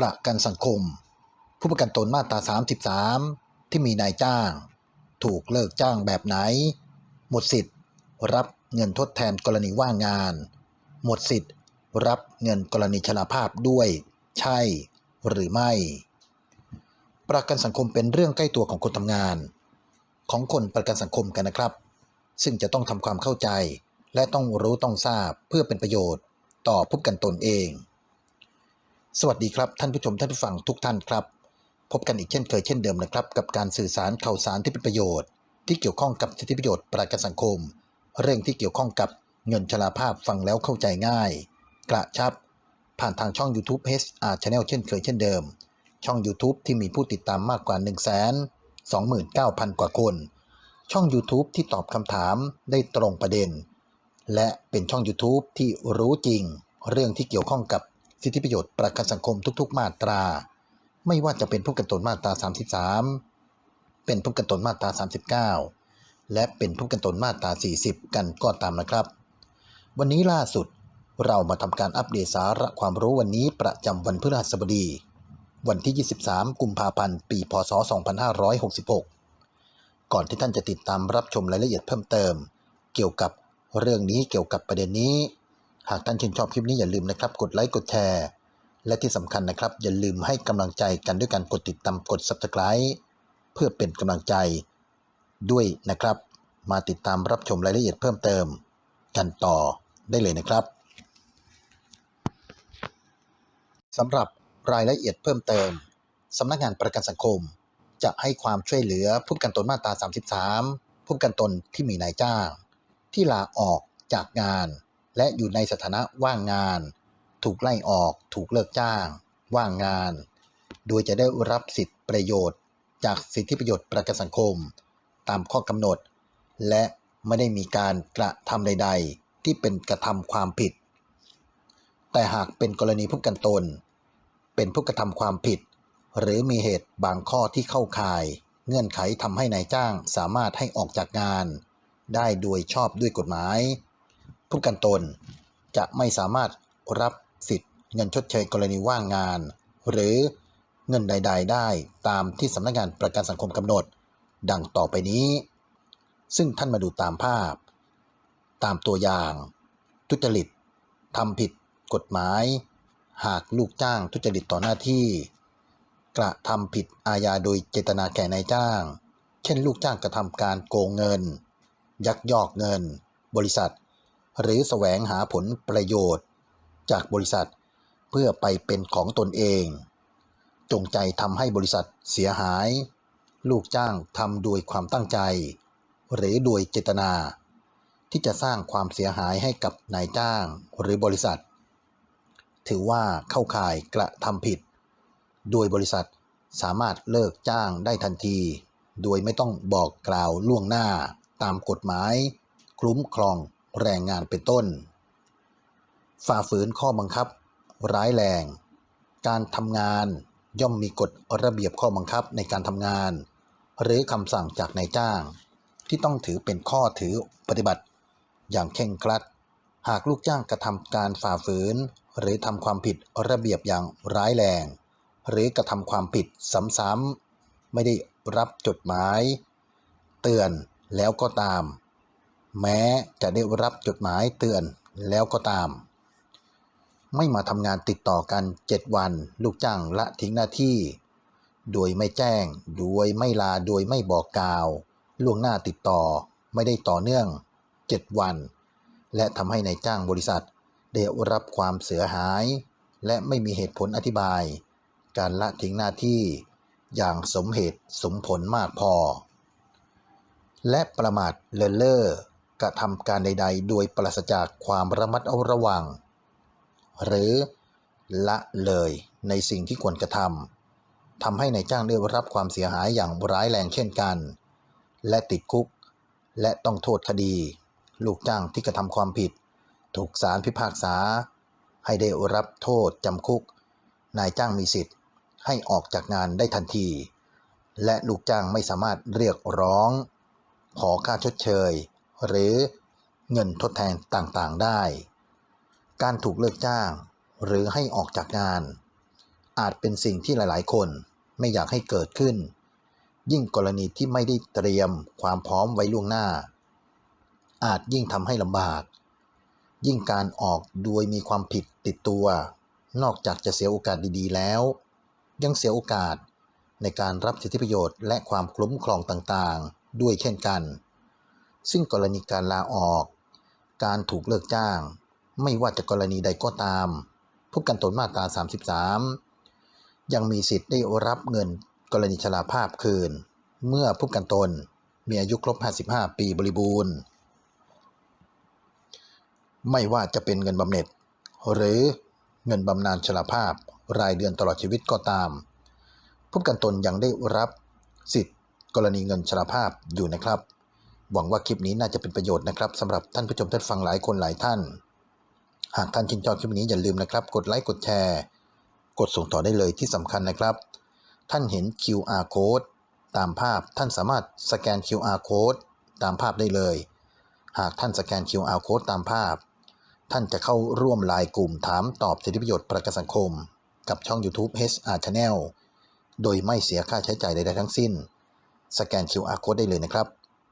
ประกันสังคม ผู้ประกันตนมาตรา 33 ที่มีนายจ้าง ถูกเลิกจ้างแบบไหน หมดสิทธิ์ รับเงินทดแทนกรณีว่างงาน หมดสิทธิ์ รับเงินกรณีชราภาพด้วย ใช่หรือไม่ ประกันสังคมเป็นเรื่องใกล้ตัวของคนทำงาน ของคนประกันสังคมกันนะครับ ซึ่งจะต้องทำความเข้าใจ และต้องรู้ต้องทราบเพื่อเป็นประโยชน์ต่อผู้ประกันตนเอง สวัสดีครับท่านผู้ชมท่านผู้ฟังทุกท่านครับ พบกันอีกเช่นเคยเช่นเดิมนะครับ กับการสื่อสารข่าวสารที่เป็นประโยชน์ ที่เกี่ยวข้องกับสิทธิประโยชน์ประกันสังคม เรื่องที่เกี่ยวข้องกับเงินชราภาพฟังแล้วเข้าใจง่าย กระชับ ผ่านทางช่อง YouTube HR Channel เช่นเคยเช่นเดิม ช่อง YouTube ที่มีผู้ติดตามมากกว่า 1 2 9 0 0 0 กว่าคน ช่อง YouTube ที่ตอบคำถามได้ตรงประเด็น และเป็นช่อง YouTube ที่รู้จริง เรื่องที่เกี่ยวข้องกับ สิทธิประโยชน์ประกันสังคมทุก ๆ มาตรา ไม่ว่าจะเป็นผู้กันตนมาตรา 33 เป็นผู้กันตนมาตรา 39 และเป็นผู้กันตนมาตรา 40 กันก็ตามนะครับ วันนี้ล่าสุดเรามาทำการอัปเดตสาระความรู้วันนี้ประจำวันพฤหัสบดี วันที่ 23 กุมภาพันธ์ ปี พศ 2566 ก่อนที่ท่านจะติดตามรับชมรายละเอียดเพิ่มเติม เกี่ยวกับเรื่องนี้เกี่ยวกับประเด็นนี้ หากท่านชื่นชอบคลิปนี้อย่าลืมนะครับ กดไลค์กดแชร์และที่สำคัญนะครับ อย่าลืมให้กำลังใจกันด้วยการกดติดตามกด subscribe เพื่อเป็นกำลังใจด้วยนะครับ มาติดตามรับชมรายละเอียดเพิ่มเติม กันต่อได้เลยนะครับสำหรับรายละเอียดเพิ่มเติมสำนักงานประกันสังคม จะให้ความช่วยเหลือผู้ประกันตนมาตรา 33 ผู้ประกันตนที่มีนายจ้าง ที่ลาออกจากงาน และอยู่ในสถานะว่างงาน ถูกไล่ออก ถูกเลิกจ้าง ว่างงาน โดยจะได้รับสิทธิประโยชน์ จากสิทธิประโยชน์ประกันสังคม ตามข้อกำหนด และไม่ได้มีการกระทำใด ๆ ที่เป็นกระทำความผิด แต่หากเป็นกรณีผู้กันตน เป็นผู้กระทำความผิด หรือมีเหตุบางข้อที่เข้าข่าย เงื่อนไขทำให้นายจ้างสามารถให้ออกจากงาน ได้โดยชอบด้วยกฎหมาย ผู้ประกันตน จะไม่สามารถรับสิทธิ์เงินชดเชยกรณีว่างงาน หรือเงินใด ๆ ได้ตามที่สำนักงานประกันสังคมกำหนด ดังต่อไปนี้ ซึ่งท่านมาดูตามภาพ ตามตัวอย่าง ทุจริตทำผิดกฎหมาย หากลูกจ้างทุจริตต่อหน้าที่ กระทำผิดอาญาโดยเจตนาแก่นายจ้าง เช่น ลูกจ้างกระทำการโกงเงิน ยักยอกเงิน บริษัท หรือแสวงหาผลประโยชน์ จากบริษัทเพื่อไปเป็นของตนเอง จงใจทำให้บริษัทเสียหาย ลูกจ้างทำโดยความตั้งใจ หรือโดยเจตนา ที่จะสร้างความเสียหายให้กับนายจ้างหรือบริษัท ถือว่าเข้าข่ายกระทำผิด โดยบริษัทสามารถเลิกจ้างได้ทันที โดยไม่ต้องบอกกล่าวล่วงหน้าตามกฎหมาย คลุ้มครอง แรงงานเป็นต้น ฝ่าฝืนข้อบังคับ ร้ายแรง การทำงานย่อมมีกฎระเบียบข้อบังคับในการทำงาน หรือคำสั่งจากนายจ้าง ที่ต้องถือเป็นข้อถือปฏิบัติ อย่างเคร่งครัด หากลูกจ้างกระทำการฝ่าฝืน หรือทำความผิดระเบียบอย่างร้ายแรง หรือกระทำความผิดซ้ำๆไม่ได้รับจดหมาย เตือนแล้วก็ตาม แม้จะได้รับจดหมายเตือนแล้วก็ตาม ไม่มาทำงานติดต่อกัน 7 วัน ลูกจ้างละทิ้งหน้าที่ โดยไม่แจ้ง โดยไม่ลา โดยไม่บอกกล่าว ล่วงหน้าติดต่อไม่ได้ต่อเนื่อง 7 วัน และทำให้ในายจ้างบริษัท ได้รับความเสียหาย และไม่มีเหตุผลอธิบาย การละทิ้งหน้าที่อย่างสมเหตุสมผลมากพอ และประมาทเลินเล่อ กระทำการใด ๆ โดยปราศจากความระมัดระวัง หรือละเลยในสิ่งที่ควรกระทำทำให้ในายจ้างได้รับความเสียหายอย่างร้ายแรงเช่นกัน และติดคุก และต้องโทษคดี ลูกจ้างที่กระทำความผิด ถูกศาลพิพากษา ให้ได้รับโทษจำคุก นายจ้างมีสิทธิ์ ให้ออกจากงานได้ทันที และลูกจ้างไม่สามารถเรียกร้อง ขอค่าชดเชย หรือเงินทดแทนต่างๆได้ การถูกเลิกจ้าง หรือให้ออกจากงาน อาจเป็นสิ่งที่หลายๆ คนไม่อยากให้เกิดขึ้น ยิ่งกรณีที่ไม่ได้เตรียมความพร้อมไว้ล่วงหน้า อาจยิ่งทำให้ลำบาก ยิ่งการออกโดยมีความผิดติดตัว นอกจากจะเสียโอกาสดีๆ แล้ว ยังเสียโอกาสในการรับสิทธิประโยชน์และความคุ้มครองต่างๆ ด้วยเช่นกัน ซึ่งกรณีการลาออก การถูกเลิกจ้าง ไม่ว่าจะกรณีใดก็ตามผู้กันตนมาตรา 33 ยังมีสิทธิ์ได้รับเงินกรณีชราภาพคืน เมื่อผู้กันตนมีอายุครบ 55 ปีบริบูรณ์ ไม่ว่าจะเป็นเงินบำเหน็จ หรือเงินบำนาญชราภาพรายเดือนตลอดชีวิตก็ตามผู้กันตนยังได้รับสิทธิ์กรณีเงินชราภาพอยู่นะครับ หวังว่าคลิปนี้น่าจะเป็นประโยชน์นะครับสำหรับท่านผู้ชมท่านฟังหลายคนหลายท่าน หากท่านชื่นชอบคลิปนี้อย่าลืมนะครับ กดไลค์กดแชร์ กดส่งต่อได้เลยที่สำคัญนะครับ ท่านเห็น QR code ตามภาพท่านสามารถสแกน QR code ตามภาพได้เลย หากท่านสแกน QR code ตามภาพ ท่านจะเข้าร่วมไลน์กลุ่มถามตอบสิทธิประโยชน์ประกันสังคม กับช่อง YouTube HR Channel โดยไม่เสียค่าใช้จ่ายใดๆทั้งสิ้น สแกน QR code ได้เลยนะครับ